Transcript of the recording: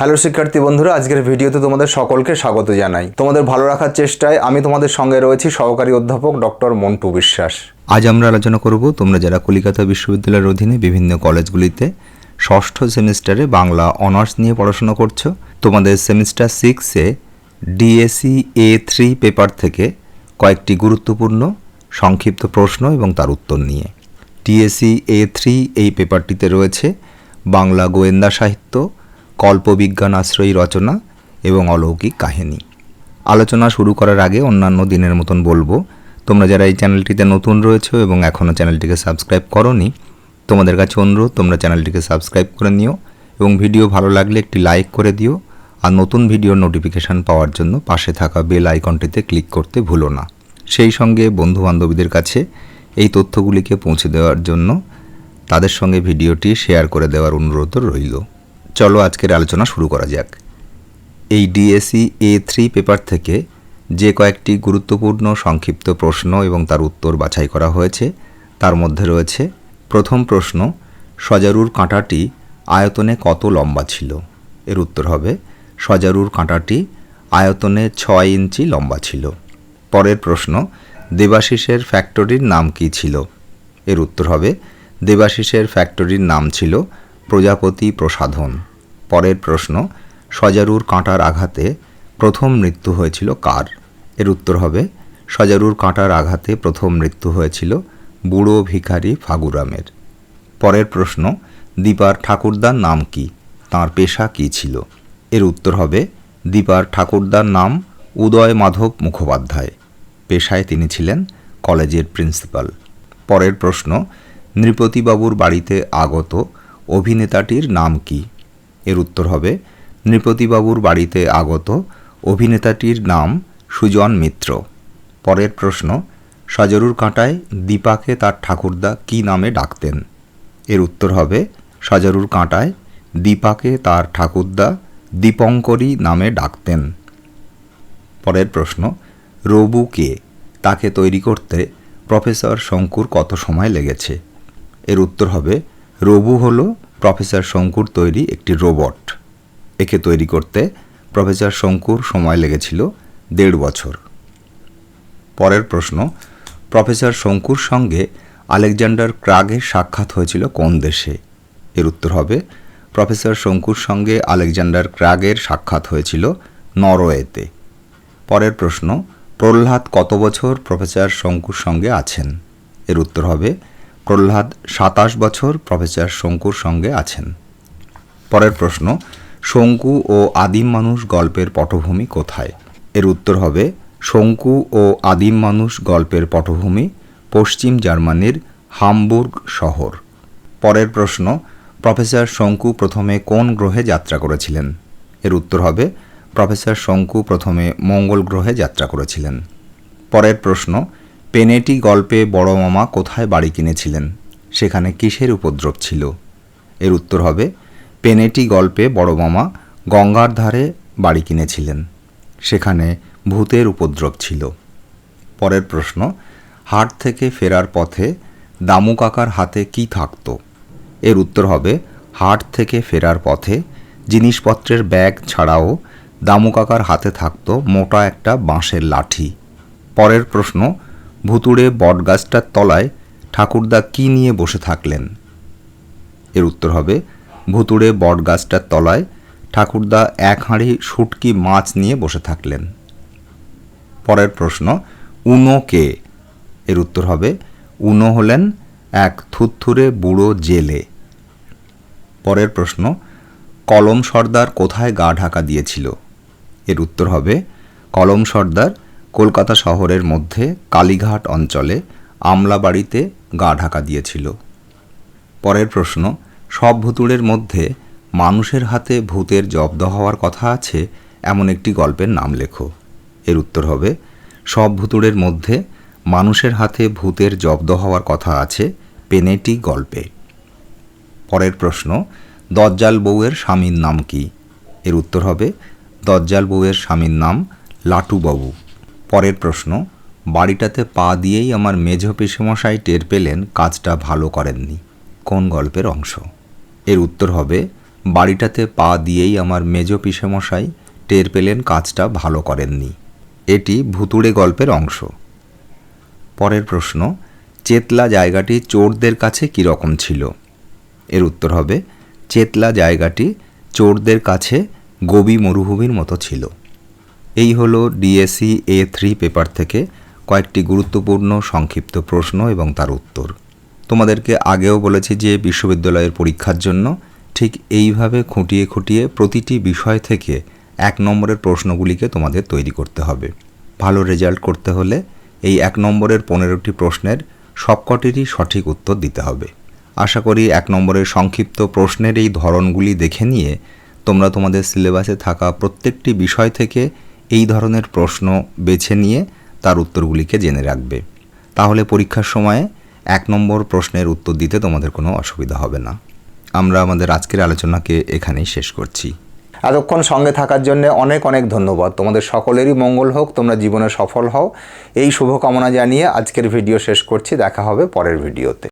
Hello শিক্ষার্থী বন্ধুরা, আজকের ভিডিওতে তোমাদের সকলকে স্বাগত জানাই। তোমাদের ভালো রাখার চেষ্টায় আমি তোমাদের সঙ্গে রয়েছি সহকারী অধ্যাপক ডক্টর মন্টু বিশ্বাস। আজ আমরা আলোচনা করব, তোমরা যারা কলিকাতা বিশ্ববিদ্যালয়ের অধীনে বিভিন্ন কলেজগুলিতে ষষ্ঠ সেমিস্টারে বাংলা অনার্স নিয়ে পড়াশোনা করছ, তোমাদের সেমিস্টার সিক্সে ডিএসি এ থ্রি পেপার থেকে কয়েকটি গুরুত্বপূর্ণ সংক্ষিপ্ত প্রশ্ন এবং তার উত্তর নিয়ে। ডিএসি এ থ্রি এই পেপারটিতে রয়েছে বাংলা গোয়েন্দা সাহিত্য কল্পবিজ্ঞান আশ্রয়ী রচনা এবং অলৌকিক কাহিনী। আলোচনা শুরু করার আগে অন্যান্য দিনের মতন বলব, তোমরা যারা এই চ্যানেলটিতে নতুন রয়েছো এবং এখনও চ্যানেলটিকে সাবস্ক্রাইব করনি, তোমাদের কাছে অনুরোধ, তোমরা চ্যানেলটিকে সাবস্ক্রাইব করে নিও এবং ভিডিও ভালো লাগলে একটি লাইক করে দিও আর নতুন ভিডিওর নোটিফিকেশান পাওয়ার জন্য পাশে থাকা বেল আইকনটিতে ক্লিক করতে ভুলো না। সেই সঙ্গে বন্ধু বান্ধবীদের কাছে এই তথ্যগুলিকে পৌঁছে দেওয়ার জন্য তাদের সঙ্গে ভিডিওটি শেয়ার করে দেওয়ার অনুরোধ রইল। চলো আজকের আলোচনা শুরু করা যাক। এই ডিএসি এ থ্রি পেপার থেকে যে কয়েকটি গুরুত্বপূর্ণ সংক্ষিপ্ত প্রশ্ন এবং তার উত্তর বাছাই করা হয়েছে, তার মধ্যে রয়েছে, প্রথম প্রশ্ন, সজারুর কাঁটাটি আয়তনে কত লম্বা ছিল? এর উত্তর হবে, সজারুর কাঁটাটি আয়তনে ছয় ইঞ্চি লম্বা ছিল। পরের প্রশ্ন, দেবাশিসের ফ্যাক্টরির নাম কী ছিল? এর উত্তর হবে, দেবাশিসের ফ্যাক্টরির নাম ছিল প্রজাপতি প্রসাধন। পরের প্রশ্ন, সজারুর কাঁটার আঘাতে প্রথম মৃত্যু হয়েছিল কার? এর উত্তর হবে, সজারুর কাঁটার আঘাতে প্রথম মৃত্যু হয়েছিল বুড়ো ভিখারি ফাগুরামের। পরের প্রশ্ন, দীপার ঠাকুরদার নাম কি? তার পেশা কী ছিল? এর উত্তর হবে, দীপার ঠাকুরদার নাম উদয় মাধব মুখোপাধ্যায়। পেশায় তিনি ছিলেন কলেজের প্রিন্সিপাল। পরের প্রশ্ন, নৃপতিবাবুর বাড়িতে আগত অভিনেতাটির নাম কি? এর উত্তর হবে নৃপতিবাবুর বাড়িতে আগত অভিনেতাটির নাম সুজন মিত্র। পরের প্রশ্ন, সজরুর কাঁটায় দীপাকে তার ঠাকুরদা কী নামে ডাকতেন? এর উত্তর হবে সজারুর কাঁটায় দীপাকে তার ঠাকুরদা দীপঙ্করী নামে ডাকতেন। পরের প্রশ্ন, রবু কে? তাকে তৈরি করতে প্রফেসর শঙ্কুর কত সময় লেগেছে? এর উত্তর হবে রবু হলো প্রফেসর শঙ্কুর তৈরি একটি রোবট। একে তৈরি করতে প্রফেসর শঙ্কুর সময় লেগেছিল দেড় বছর। পরের প্রশ্ন, প্রফেসর শঙ্কুর সঙ্গে আলেকজান্ডার ক্রাগের সাক্ষাৎ হয়েছিল কোন দেশে? এর উত্তর হবে, প্রফেসর শঙ্কুর সঙ্গে আলেকজান্ডার ক্রাগের সাক্ষাৎ হয়েছিল নরওয়েতে। পরের প্রশ্ন, প্রহ্লাদ কত বছর প্রফেসর শঙ্কুর সঙ্গে আছেন? এর উত্তর হবে প্রহ্লাদ সাতাশ বছর প্রফেসর শঙ্কুর সঙ্গে আছেন। পরের প্রশ্ন, শঙ্কু ও আদিম মানুষ গল্পের পটভূমি কোথায়? এর উত্তর হবে, শঙ্কু ও আদিম মানুষ গল্পের পটভূমি পশ্চিম জার্মানির হামবুর্গ শহর। পরের প্রশ্ন, প্রফেসর শঙ্কু প্রথমে কোন গ্রহে যাত্রা করেছিলেন? এর উত্তর হবে, প্রফেসর শঙ্কু প্রথমে মঙ্গল গ্রহে যাত্রা করেছিলেন। পরের প্রশ্ন পেনেটি গল্পে বড় মামা কোথায় বাড়ি কিনেছিলেন? সেখানে কিসের উপদ্রব ছিল? এর উত্তর হবে, পেনেটি গল্পে বড় মামা গঙ্গার ধারে বাড়ি কিনেছিলেন। সেখানে ভূতের উপদ্রব ছিল। পরের প্রশ্ন, হাট থেকে ফেরার পথে দামু কাকার হাতে কি থাকতো? এর উত্তর হবে, হাট থেকে ফেরার পথে জিনিসপত্রের ব্যাগ ছাড়াও দামু কাকার হাতে থাকতো মোটা একটা বাঁশের লাঠি। পরের প্রশ্ন ভুতুড়ে বটগাছটার তলায় ঠাকুরদা কি নিয়ে বসে থাকলেন? এর উত্তর হবে, ভুতুড়ে বটগাছটার তলায় ঠাকুরদা এক হাঁড়ি শুটকি মাছ নিয়ে বসে থাকলেন। পরের প্রশ্ন, উনো কে? এর উত্তর হবে, উনো হলেন এক থুত্থুরে বুড়ো জেলে। পরের প্রশ্ন, কলম সর্দার কোথায় গা ঢাকা দিয়েছিল? এর উত্তর হবে, কলম সর্দার কলকাতা শহরের মধ্যে কালীঘাট অঞ্চলে আমলাবাড়িতে গা ঢাকা দিয়েছিল। পরের প্রশ্ন, সব ভুতুড়ের মধ্যে মানুষের হাতে ভূতের জব্দ হওয়ার কথা আছে এমন একটি গল্পের নাম লেখো। এর উত্তর হবে, সব ভুতুড়ের মধ্যে মানুষের হাতে ভূতের জব্দ হওয়ার কথা আছে পেনেটি গল্পে। পরের প্রশ্ন, দজ্জাল বউয়ের স্বামীর নাম কি? এর উত্তর হবে, দজ্জাল বউয়ের স্বামীর নাম লাটুবাবু। পরের প্রশ্ন, বাড়িটাতে পা দিয়েই আমার মেঝ পিসেমশাই টের পেলেন কাজটা ভালো করেননি। কোন গল্পের অংশ? এর উত্তর হবে, বাড়িটাতে পা দিয়েই আমার মেজ পিসেমশাই টের পেলেন কাজটা ভালো করেননি। এটি ভুতুড়ে গল্পের অংশ। পরের প্রশ্ন, চেতলা জায়গাটি চোরদের কাছে কীরকম ছিল? এর উত্তর হবে, চেতলা জায়গাটি চোরদের কাছে গবি মরুভূমির মতো ছিল। এই হলো ডিএসসি এ থ্রি পেপার থেকে কয়েকটি গুরুত্বপূর্ণ সংক্ষিপ্ত প্রশ্ন এবং তার উত্তর। তোমাদেরকে আগেও বলেছি যে বিশ্ববিদ্যালয়ের পরীক্ষার জন্য ঠিক এইভাবে খুঁটিয়ে খুঁটিয়ে প্রতিটি বিষয় থেকে এক নম্বরের প্রশ্নগুলিকে তোমাদের তৈরি করতে হবে। ভালো রেজাল্ট করতে হলে এই এক নম্বরের পনেরোটি প্রশ্নের সবকটিরই সঠিক উত্তর দিতে হবে। আশা করি এক নম্বরের সংক্ষিপ্ত প্রশ্নের এই ধরনগুলি দেখে নিয়ে তোমরা তোমাদের সিলেবাসে থাকা প্রত্যেকটি বিষয় থেকে এই ধরনের প্রশ্ন বেছে নিয়ে তার উত্তরগুলিকে জেনে রাখবে। তাহলে পরীক্ষার সময়ে এক নম্বর প্রশ্নের উত্তর দিতে তোমাদের কোনো অসুবিধা হবে না। আমরা আমাদের আজকের আলোচনাকে এখানেই শেষ করছি। এতক্ষণ সঙ্গে থাকার জন্য অনেক অনেক ধন্যবাদ। তোমাদের সকলেরই মঙ্গল হোক, তোমরা জীবনে সফল হও। এই শুভকামনা জানিয়ে আজকের ভিডিও শেষ করছি। দেখা হবে পরের ভিডিওতে।